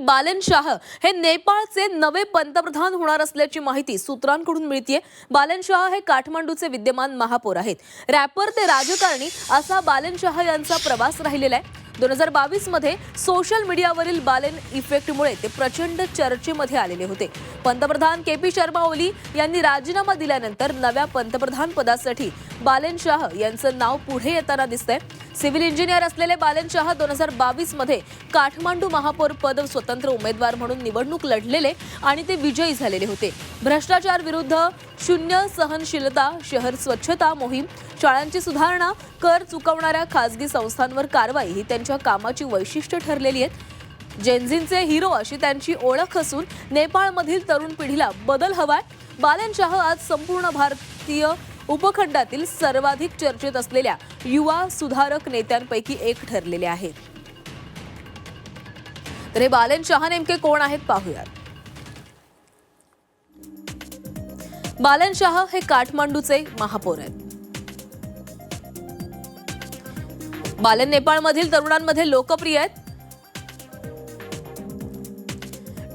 बालन शाह हे नेपाळचे नवे पंतप्रधान होणार असल्याची माहिती सूत्रांकडून मिळतीये. बालन शाह हे काठमांडूचे विद्यमान महापौर आहेत. रॅपर ते राजकारणी असा बालन शाह यांचा प्रवास राहिलेला आहे. दोन हजार बावीसमध्ये सोशल मीडियावरील बालेन इफेक्टमुळे ते प्रचंड चर्चेमध्ये आलेले होते. पंतप्रधान के पी शर्मा ओली यांनी राजीनामा दिल्यानंतर नव्या पंतप्रधान पदासाठी बालेन शाह यांचं नाव पुढे येताना दिसतंय. सिव्हिल इंजिनियर असलेले बालेन शाह दोन हजार बावीसमध्ये काठमांडू महापौर पद स्वतंत्र उमेदवार म्हणून निवडणूक लढलेले आणि ते विजयी झालेले होते. भ्रष्टाचार विरुद्ध शून्य सहनशीलता शहर स्वच्छता मोहीम शाळांची सुधारणा कर चुकवणाऱ्या खासगी संस्थांवर कारवाई ही त्यांच्या कामाची वैशिष्ट्य ठरलेली आहेत. जेन्झींचे हिरो अशी त्यांची ओळख असून नेपाळमधील तरुण पिढीला बदल हवाय. बालनशाह आज संपूर्ण भारतीय उपखंडातील सर्वाधिक चर्चेत असलेल्या युवा सुधारक नेत्यांपैकी एक ठरलेले आहेत. तर हे बालन शहा नेमके कोण आहेत पाहूयात. बालन शाह हे काठमांडूचे महापौर आहेत. बालन नेपाळमधील तरुणांमध्ये लोकप्रिय आहेत.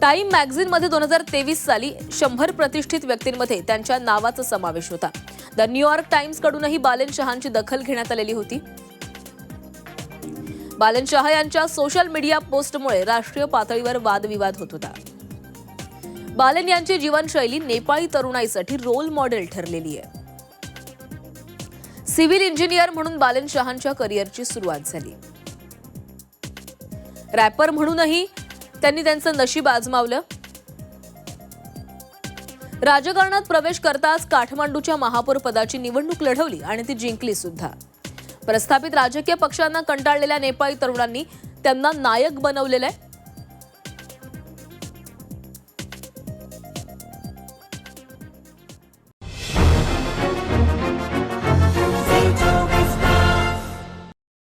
टाइम मॅगझिनमध्ये दोन हजार तेवीस साली शंभर प्रतिष्ठित व्यक्तींमध्ये त्यांच्या नावाचा समावेश होता. द न्यूयॉर्क टाइम्स कडूनही बालन शहांची दखल घेण्यात आलेली होती. बालन शहा यांच्या सोशल मीडिया पोस्टमुळे राष्ट्रीय पातळीवर वादविवाद होत होता. बालन यांची जीवनशैली नेपाळी तरुणाईसाठी रोल मॉडेल ठरलेली आहे. सिव्हिल इंजिनियर म्हणून बालन शहांच्या करिअरची सुरुवात झाली. रॅपर म्हणूनही त्यांनी त्यांचं नशीब आजमावलं. राजकारणात प्रवेश करताच काठमांडूच्या महापौर पदाची निवडणूक लढवली आणि ती जिंकली सुद्धा. प्रस्थापित राजकीय पक्षांना कंटाळलेल्या नेपाळी तरुणांनी त्यांना नायक बनवलेलं आहे.